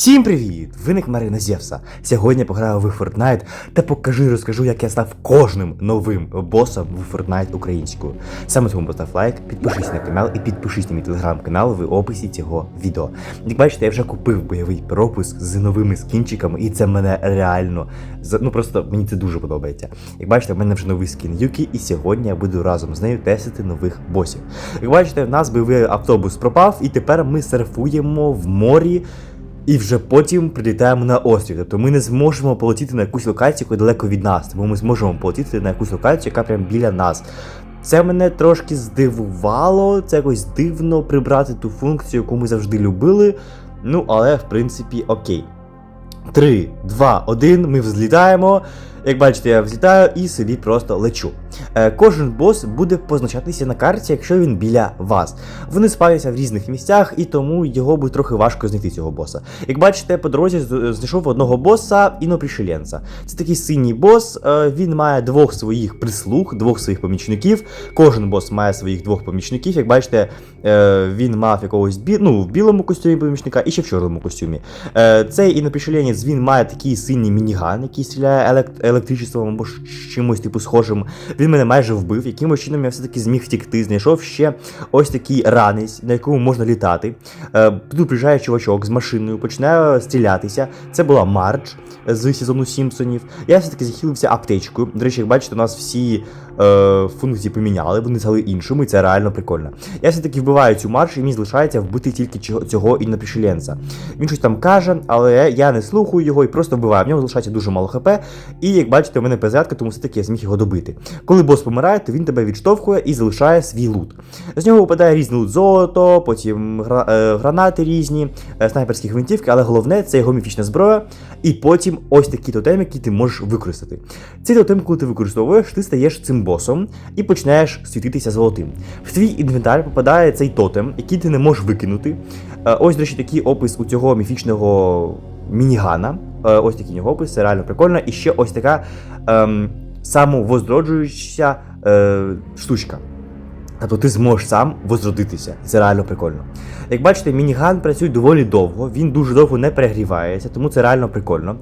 Всім привіт! Виник Марина Зевса. Сьогодні пограю в Fortnite та покажу розкажу, як я став кожним новим босом в Fortnite українською. Саме тому постав лайк, підпишись на канал і підпишись на мій телеграм-канал в описі цього відео. Як бачите, я вже купив бойовий пропуск з новими скінчиками, і це мене реально ну просто мені це дуже подобається. Як бачите, в мене вже новий скін Юкі, і сьогодні я буду разом з нею тестити нових босів. Як бачите, в нас бойовий автобус пропав, і тепер ми серфуємо в морі. І вже потім прилітаємо на острів. Тобто ми не зможемо полетіти на якусь локацію, яка далеко від нас. Тому ми зможемо полетіти на якусь локацію, яка прямо біля нас. Це мене трошки здивувало, це якось дивно прибрати ту функцію, яку ми завжди любили. Ну, але в принципі окей. 3, 2, 1, ми взлітаємо. Як бачите, я взлітаю і собі просто лечу. Е, кожен бос буде позначатися на карті, якщо він біля вас. Вони спавняться в різних місцях, і тому його буде трохи важко знайти цього боса. Як бачите, по дорозі знайшов одного боса інопришеленця. Це такий синій бос, е, він має двох своїх прислуг, двох своїх помічників. Кожен бос має своїх двох помічників. Як бачите, е, він мав якогось бі... ну, в білому костюмі помічника і ще в чорному костюмі. Цей інопришеленець, він має такий синій мініган, який стріляє елект... електричеством або чимось типу схожим. Він мене майже вбив. Якимось чином я все-таки зміг втікти. Знайшов ще ось такий ранець, на якому можна літати. Е, Тут приїжджає чувачок з машиною, починає стрілятися. Це була Мардж з сезону Сімпсонів. Я все-таки захилився аптечкою. До речі, як бачите, у нас всі е, функції поміняли, вони стали іншими, і це реально прикольно. Я все-таки вбиваю цю Мардж, і мені залишається вбити тільки цього, інопришеленця. Він щось там каже, але я не слухаю його і просто вбиваю. В нього залишається дуже мало хп. І як бачите, у мене перезарядка, тому все-таки я зміг його добити. Коли бос помирає, то він тебе відштовхує і залишає свій лут. З нього випадає різний лут золото, потім гра- е, гранати різні, е, снайперські гвинтівки, але головне це його міфічна зброя. І потім ось такі тотеми, які ти можеш використати. Цей тотем, коли ти використовуєш, ти стаєш цим босом і починаєш світитися золотим. В твій інвентар попадає цей тотем, який ти не можеш викинути. Е, Ось, до речі, такий опис у цього міфічного мінігана. Е, Ось такий його опис, це реально прикольно. І ще ось така ем, самовозроджуюча е, штучка. Тобто ти зможеш сам возродитися. Це реально прикольно. Як бачите, мініган працює доволі довго, він дуже довго не перегрівається, тому це реально прикольно.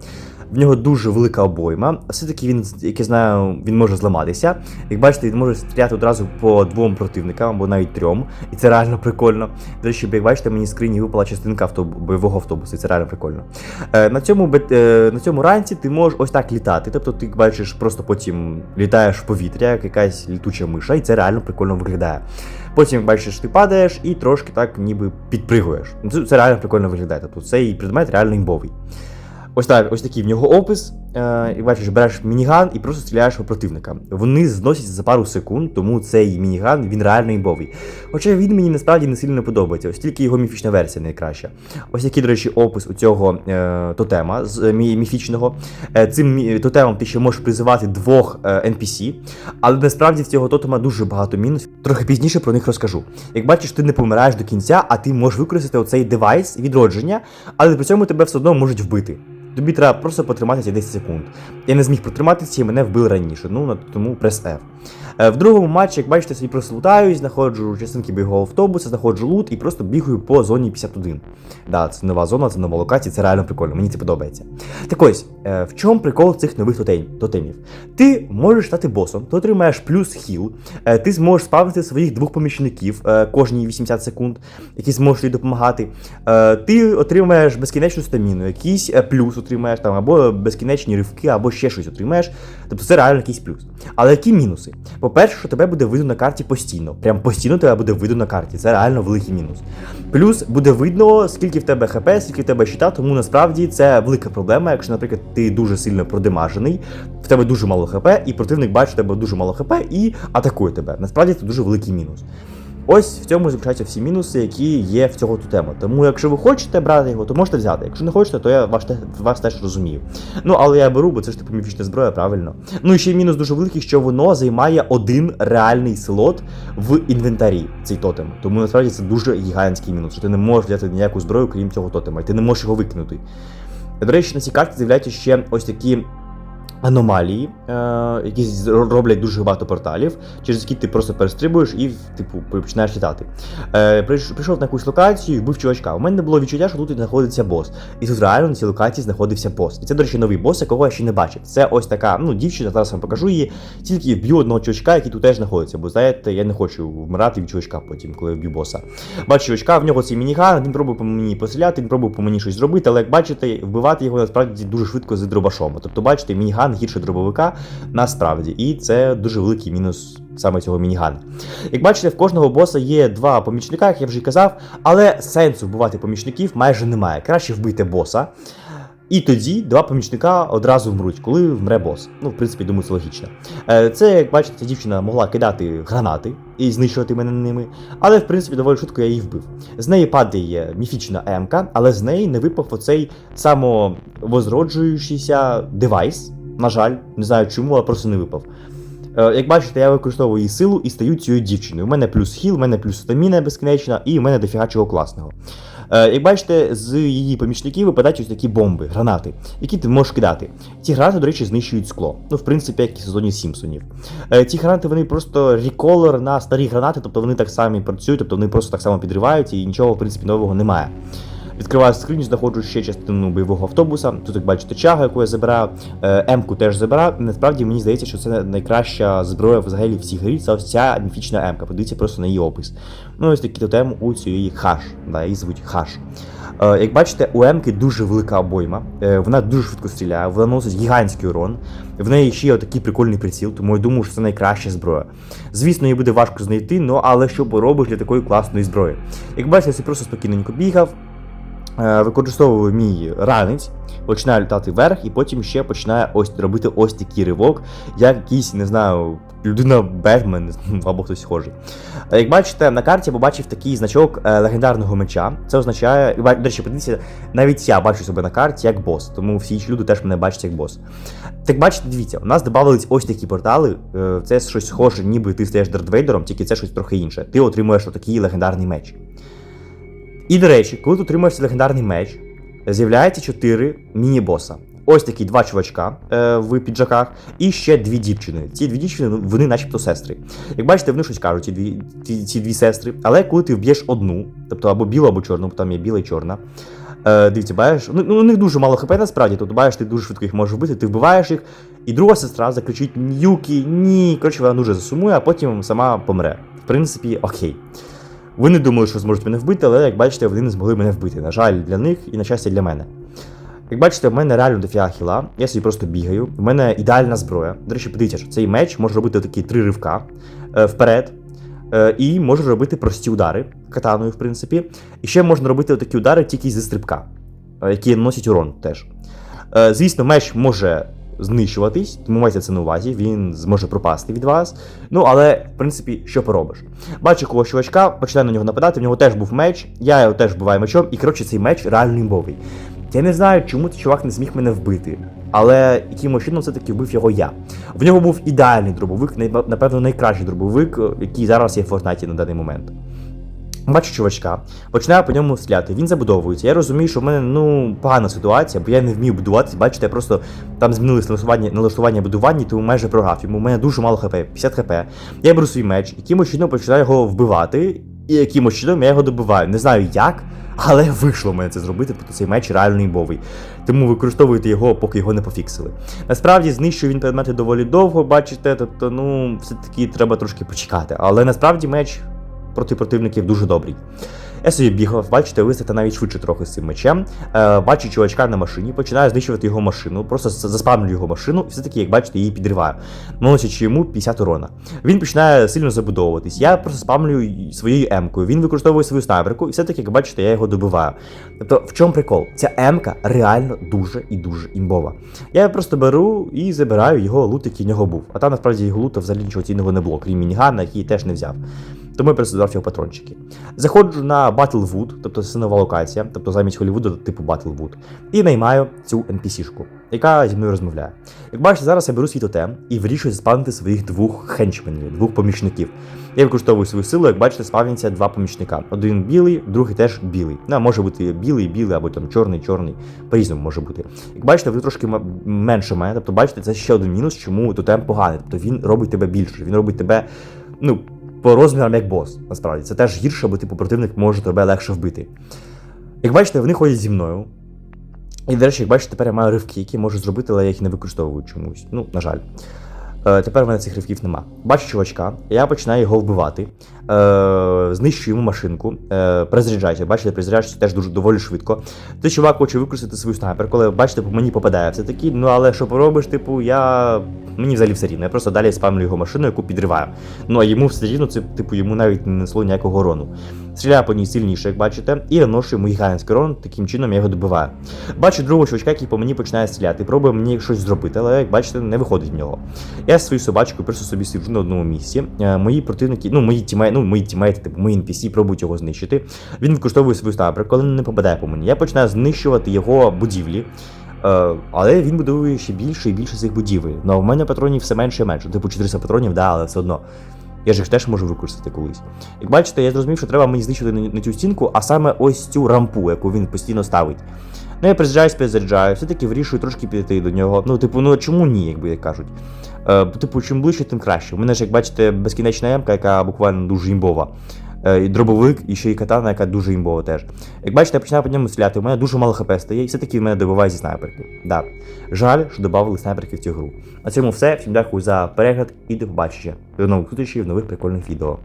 В нього дуже велика обойма. Все-таки він, як я знаю, він може зламатися. Як бачите, він може стріляти одразу по двом противникам або навіть трьом. І це реально прикольно. До речі, як бачите, мені скрині випала частинка автобу, бойового автобусу, і це реально прикольно. Е, на, цьому, е, на цьому ранці ти можеш ось так літати. Тобто ти бачиш, просто потім літаєш в повітря, як якась літуча миша, і це реально прикольно виглядає. Потім бачиш, ти падаєш і трошки так ніби підпригуєш. Це реально прикольно виглядає. Тобто цей предмет реально імбовий. Ось так, ось такий в нього опис. Е, і бачиш, береш мініган і просто стріляєш по противника. Вони зносяться за пару секунд, тому цей мініган він реально імбовий. Хоча він мені насправді не сильно подобається, ось тільки його міфічна версія найкраща. Ось який, до речі, опис у цього е, тотема з е, мі- міфічного. Е, цим мі- тотемом ти ще можеш призивати двох е, NPC, але насправді в цього тотема дуже багато мінусів. Трохи пізніше про них розкажу. Як бачиш, ти не помираєш до кінця, а ти можеш використати оцей девайс відродження, але при цьому тебе все одно можуть вбити. Тобі треба просто потриматися 10 секунд. Я не зміг протриматися і мене вбили раніше, ну тому прес F. Е, В другому матчі, як бачите, собі просто лутаюсь, знаходжу частинки бойового автобуса, знаходжу лут і просто бігаю по зоні 51. Да, це нова зона, це нова локація, це реально прикольно, мені це подобається. Так ось, е, в чому прикол цих нових тотем- тотемів? Ти можеш стати босом, ти отримаєш плюс хіл, е, ти зможеш спавнити своїх двох помічників кожні 80 секунд, які зможуть тобі допомагати. Ти отримаєш безкінечну стаміну, якийсь плюс отримаєш там, або безкінечні ривки, або ще щось отримаєш. Тобто це реально якийсь плюс. Але які мінуси? По-перше, що тебе буде видно на карті постійно. Прям постійно тебе буде видно на карті. Це реально великий мінус. Плюс буде видно, скільки в тебе хп, скільки в тебе щита, тому насправді це велика проблема, якщо, наприклад, ти дуже сильно продемажений, в тебе дуже мало хп, і противник бачить в тебе дуже мало хп і атакує тебе. Насправді це дуже великий мінус. Ось в цьому заключаються всі мінуси, які є в цього тотему. Тому, якщо ви хочете брати його, то можете взяти. Якщо не хочете, то я вас, вас теж розумію. Ну, але я беру, бо це ж типу міфічна зброя, правильно. Ну і ще мінус дуже великий, що воно займає один реальний слот в інвентарі, цей тотем. Тому насправді це дуже гігантський мінус, що ти не можеш взяти ніяку зброю, крім цього тотема, і ти не можеш його викинути. До речі, на цій карті з'являються ще ось такі аномалії, е, які роблять дуже багато порталів, через які ти просто перестрибуєш і, типу, починаєш літати. Е, прийш- прийшов на якусь локацію, вбив чувачка. У мене було відчуття, що тут знаходиться бос. І тут реально на цій локації знаходився бос. І це, до речі, новий бос, якого я ще не бачив. Це ось така, ну, дівчина, зараз вам покажу її. Тільки вб'ю одного чувачка, який тут теж знаходиться. Бо знаєте, я не хочу вмирати від чувачка потім, коли вб'ю боса. Бачу чувачка, в нього цей мініган, він пробує по мені постріляти, він пробує по мені щось зробити, але як бачите, вбивати його насправді дуже швидко з дробашом. Тобто, бачите, мініган гірше дробовика насправді. І це дуже великий мінус саме цього мінігана. Як бачите, в кожного боса є два помічника, як я вже казав, але сенсу вбивати помічників майже немає. Краще вбити боса. І тоді два помічника одразу вмруть, коли вмре бос. Ну, в принципі, думаю, це логічно. Е, Це, як бачите, ця дівчина могла кидати гранати і знищувати мене ними. Але, в принципі, доволі швидко я її вбив. З неї падає міфічна М-ка, але з неї не випав оцей самовозроджуючийся девайс. На жаль, не знаю чому, але просто не випав. Е, Як бачите, я використовую її силу і стаю цією дівчиною. У мене плюс хіл, у мене плюс стаміна безкінечна, і у мене дофіга чого класного. Е, Як бачите, з її помічників випадають ось такі бомби, гранати, які ти можеш кидати. Ці гранати, до речі, знищують скло. Ну, в принципі, як і в сезоні Сімпсонів. Е, Ці гранати вони просто реколер на старі гранати, тобто вони так само працюють, тобто вони просто так само підриваються і нічого, в принципі, нового немає. Відкриваю скриню, знаходжу ще частину бойового автобуса. Тут, як бачите, чага, яку я забираю, е, М-ку теж забираю. Насправді мені здається, що це найкраща зброя взагалі в цій грі. Це ось ця міфічна М-ка. Подивіться просто на її опис. Ну, ось такий тотем у цієї хаш. Да, її звуть хаш. Е, як бачите, у М-ки дуже велика обойма, е, вона дуже швидко стріляє, вона носить гігантський урон. В неї ще є такий прикольний приціл, тому я думаю, що це найкраща зброя. Звісно, її буде важко знайти, але що поробиш для такої класної зброї. Як бачите, я просто спокійненько бігав, використовую мій ранець, починаю літати вверх, і потім ще починає ось робити ось такий ривок, як якийсь, не знаю, людина Бетмен або хтось схожий. Е, Як бачите, на карті я побачив такий значок е, легендарного меча. Це означає, до речі, подивіться, навіть я бачу себе на карті як бос, тому всі інші люди теж мене бачать як бос. Так бачите, дивіться, у нас додавались ось такі портали. е, Це щось схоже, ніби ти стаєш Дартвейдером, тільки це щось трохи інше. Ти отримуєш отакий легендарний меч. І до речі, коли ти отримуєш цей легендарний меч, з'являється чотири міні-боса. Ось такі два чувачка е, в піджаках, і ще дві дівчини. Ці дві дівчини, ну, вони начебто сестри. Як бачите, вони щось кажуть, ці дві, ці, ці дві сестри. Але коли ти вб'єш одну, тобто або білу, або чорну, бо там є біла і чорна. Е, дивіться, бачиш, ну, ну, у них дуже мало хп насправді, тобто бачиш, ти дуже швидко їх можеш вбити, ти вбиваєш їх, і друга сестра закричить Нюкі, ні. Коротше, вона дуже засумує, а потім сама помре. В принципі, окей. Вони думали, що зможуть мене вбити, але як бачите, вони не змогли мене вбити. На жаль, для них і на щастя для мене. Як бачите, в мене реально дофіга хіла, я собі просто бігаю. В мене ідеальна зброя. До речі, подивіться, що цей меч може робити такі три ривка е, вперед. Е, і може робити прості удари катаною, в принципі. І ще можна робити такі удари тільки зі стрибка, е, які наносять урон теж. Звісно, меч може знищуватись, тому майте це на увазі, він зможе пропасти від вас. Ну, але, в принципі, що поробиш? Бачу когось чувачка, починаю на нього нападати, в нього теж був меч, я його теж вбиваю мечом, і коротше цей меч реально імбовий. Я не знаю, чому цей чувак не зміг мене вбити, але якимось чином все-таки вбив його я. В нього був ідеальний дробовик, напевно, найкращий дробовик, який зараз є в Фортнайті на даний момент. Бачу чувачка, починаю по ньому стріляти, він забудовується. Я розумію, що в мене ну погана ситуація, бо я не вмію будуватися. Бачите, я просто там змінилось налаштування, налаштування будування, тому майже програв. Йому у мене дуже мало хп, 50 хп. Я беру свій меч, якимось чином починаю його вбивати, і якимось чином я його добиваю. Не знаю як, але вийшло в мене це зробити, бо цей меч реально імбовий. Тому використовуйте його, поки його не пофіксили. Насправді знищує він предмети доволі довго, бачите, тобто, ну, все-таки треба трошки почекати. Але насправді меч проти противників дуже добрий. Я собі бігав, бачите, висити навіть швидше трохи з цим мечем. Е, бачу чувачка на машині, починаю знищувати його машину, просто заспамлю його машину, і все-таки, як бачите, її підриваю, наносячи йому 50 урона. Він починає сильно забудовуватись. Я просто спамлю своєю М-кою. Він використовує свою снайперку, і все-таки, як бачите, я його добиваю. Тобто, в чому прикол? Ця М-ка реально дуже і дуже імбова. Я просто беру і забираю його лут, який в нього був. А там насправді його лута взагалі нічого цінного не було, крім мінігана, який теж не взяв. Тому я додав його патрончики. Заходжу на Battlewood, тобто це нова локація, тобто замість Холлівуду типу Battlewood, і наймаю цю NPC-шку, яка зі мною розмовляє. Як бачите, зараз я беру свій тотем і вирішую заспавнити своїх двох хенчменів, двох помічників. Я використовую свою силу, як бачите, спавняться два помічника. Один білий, другий теж білий. Ну, може бути білий, білий, або там чорний, чорний. По-різному може бути. Як бачите, ви трошки менше мене. Тобто, бачите, це ще один мінус, чому тотем поганий. Тобто він робить тебе більше, він робить тебе, ну, по розмірам як бос. Насправді. Це теж гірше, бо типу противник може тебе легше вбити. Як бачите, вони ходять зі мною. І, до речі, як бачите, тепер я маю ривки, які можу зробити, але я їх не використовую чомусь. Ну, на жаль. Е, тепер в мене цих ривків нема. Бачу чувачка, я починаю його вбивати, е, знищую йому машинку, е, перезаряджаюся. Бачите, перезаряджаюся теж дуже доволі швидко. Той чувак хоче використати свою снайпер, коли бачите, мені попадає все таки. Ну але що поробиш, типу, я. Мені взагалі все рівно. Я просто далі спамлю його машину, яку підриваю. Ну а йому все рівно, це, типу, йому навіть не несло ніякого урону. Стріляю по ній сильніше, як бачите, і наношу йому гігантський урон, таким чином я його добиваю. Бачу другого чувачка, який по мені починає стріляти, пробує мені щось зробити, але як бачите, не виходить в нього. Я зі своєю собачкою просто собі сиджу на одному місці. Е, Мої противники, ну мої тімей, ну мої тімейти, типу мої NPC пробують його знищити. Він використовує свою снайпер, коли не попадає по мені. Я починаю знищувати його будівлі. Е, але він будує ще більше і більше цих будівель. Ну а в мене патронів все менше і менше. Типу 400 патронів, да, але все одно. Я ж їх теж можу використати колись. Як бачите, я зрозумів, що треба мені знищити не, цю стінку, а саме ось цю рампу, яку він постійно ставить. Ну, я приїжджаю, перезаряджаю, все-таки вирішую трошки піти до нього. Ну, типу, ну чому ні, якби як кажуть. Е, типу, чим ближче, тим краще. У мене ж, як бачите, безкінечна ямка, яка буквально дуже імбова. Е, і дробовик, і ще й катана, яка дуже імбова теж. Як бачите, я починаю по ньому стріляти, у мене дуже мало хп стає, і все-таки в мене добиває зі снайперки. Да. Жаль, що додали снайперки в цю гру. На цьому все. Всім дякую за перегляд і до побачення. До нових зустрічей в нових прикольних відео.